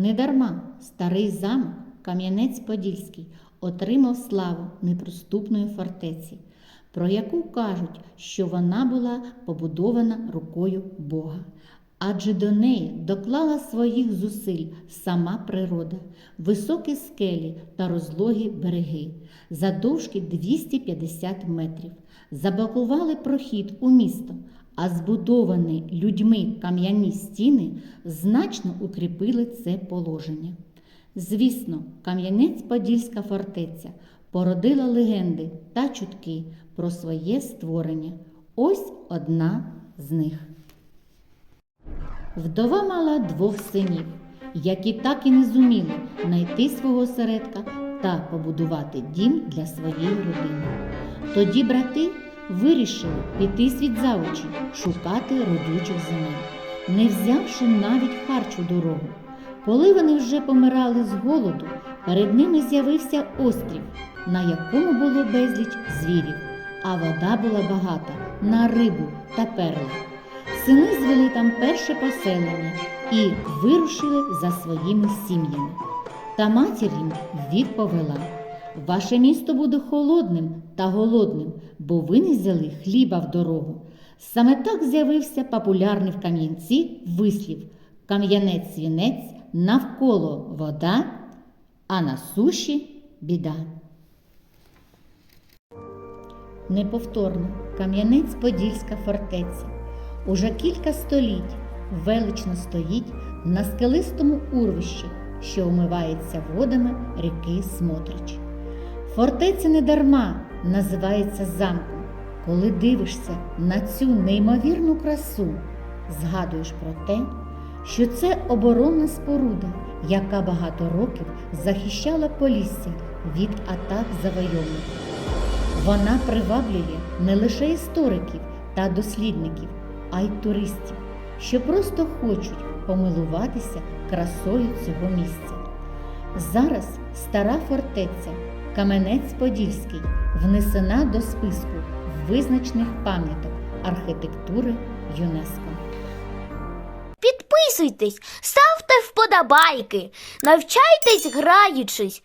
Недарма старий замок Кам'янець-Подільський отримав славу неприступної фортеці, про яку кажуть, що вона була побудована рукою Бога. Адже до неї доклала своїх зусиль сама природа, високі скелі та розлогі береги, задовжки 250 метрів, заблокували прохід у місто, а збудовані людьми кам'яні стіни значно укріпили це положення. Звісно, Кам'янець-Подільська фортеця породила легенди та чутки про своє створення. Ось одна з них. Вдова мала двох синів, які так і не зуміли знайти свого осередка та побудувати дім для своєї родини. Тоді брати вирішили піти світ за очі, шукати родючих земель, не взявши навіть харчу дорогу. Коли вони вже помирали з голоду, перед ними з'явився острів, на якому було безліч звірів, а вода була багата на рибу та перли. Сини звели там перше поселення і вирушили за своїми сім'ями. Та матір їм відповіла: Ваше місто буде холодним та голодним, бо ви не взяли хліба в дорогу. Саме так з'явився популярний в Кам'янці вислів Кам'янець-свінець навколо вода, а на суші біда. Неповторна Кам'янець-Подільська фортеця уже кілька століть велично стоїть на скелистому урвищі, що омивається водами ріки Смотрич. Фортеця недарма називається замком. Коли дивишся на цю неймовірну красу, згадуєш про те, що це оборонна споруда, яка багато років захищала Полісся від атак завойовників. Вона приваблює не лише істориків та дослідників, а й туристів, що просто хочуть помилуватися красою цього місця. Зараз стара фортеця Каменець-Подільський внесена до списку визначних пам'яток архітектури ЮНЕСКО. Підписуйтесь, ставте вподобайки, навчайтесь граючись